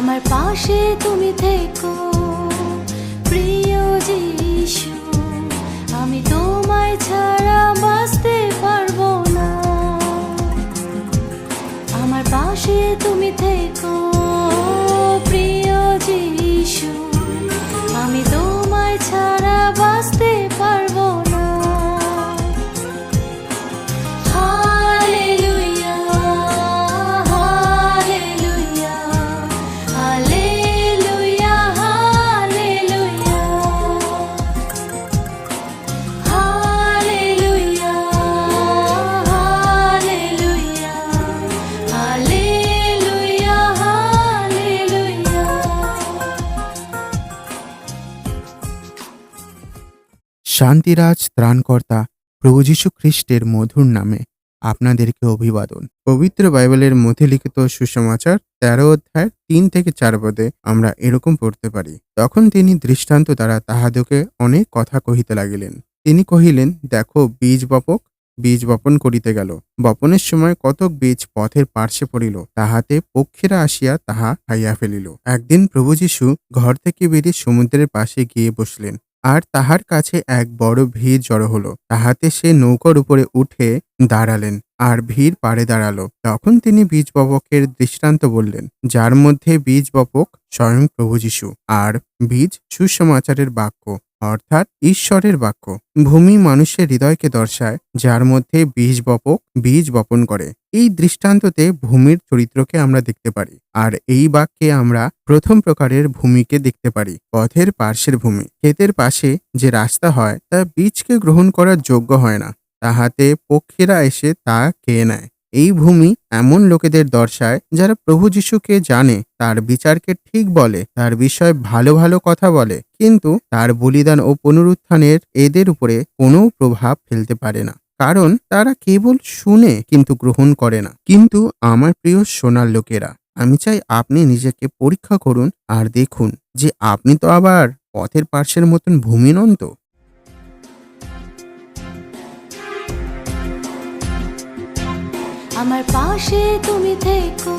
আমার পাশে তুমি থেকো। প্রিয় যিশু, আমি তোমায় ছাড়া বাঁচতে পারব না। আমার পাশে তুমি থেকো। শান্তিরাজ ত্রাণকর্তা প্রভু যীশু খ্রিস্টের মধুর নামে আপনাদেরকে অভিবাদন। পবিত্র বাইবেলের মধ্যে লিখিত সুসমাচার তেরো অধ্যায় তিন থেকে চার পদে আমরা এরকম পড়তে পারি। তখন তিনি দৃষ্টান্ত দ্বারা তাহাদেরকে অনেক কথা কহিতে লাগিলেন। তিনি কহিলেন, দেখো, বীজ বপক, বীজ বপন করিতে গেল। বপনের সময় কতক বীজ পথের পার্শ্বে পড়িল, তাহাতে পক্ষীরা আসিয়া তাহা খাইয়া ফেলিল। একদিন প্রভু যীশু ঘর থেকে বেরিয়ে সমুদ্রের পাশে গিয়ে বসলেন। আর তাহার কাছে এক বড় ভিড় জড়ো হলো। তাহাতে সে নৌকার উপরে উঠে দাঁড়ালেন আর ভিড় পাড়ে দাঁড়াল। তখন তিনি বীজ বপকের দৃষ্টান্ত বললেন, যার মধ্যে বীজ বপক স্বয়ং প্রভু যীশু। আর বীজ সুসমাচারের বাক্য অর্থাৎ ঈশ্বরের বাক্য। ভূমি মানুষের হৃদয়কে দর্শায়, যার মধ্যে বীজ বপক, বীজ বপন করে। এই দৃষ্টান্ততে ভূমির চরিত্রকে আমরা দেখতে পারি। আর এই বাক্যে আমরা প্রথম প্রকারের ভূমিকে দেখতে পারি। পথের পার্শ্বের ভূমি। ক্ষেতের পাশে যে রাস্তা হয়, তা বীজকে গ্রহণ করার যোগ্য হয় না। তাহাতে পক্ষীরা এসে তা খেয়ে নেয়। এই ভূমি এমন লোকেদের দর্শায় যারা প্রভু যিশুকে জানে, তার বিচারকে ঠিক বলে, তার বিষয়ে ভালো ভালো কথা বলে, কিন্তু তার বলিদান ও পুনরুত্থানের এদের উপরে কোনো প্রভাব ফেলতে পারে না। কারণ তারা কেবল শুনে কিন্তু গ্রহণ করে না। কিন্তু আমার প্রিয় সোনার লোকেরা, আমি চাই আপনি নিজেকে পরীক্ষা করুন আর দেখুন যে আপনি তো আবার পথের পার্শ্বের মতন ভূমি নন তো আমার পাশে তুমি থেকো।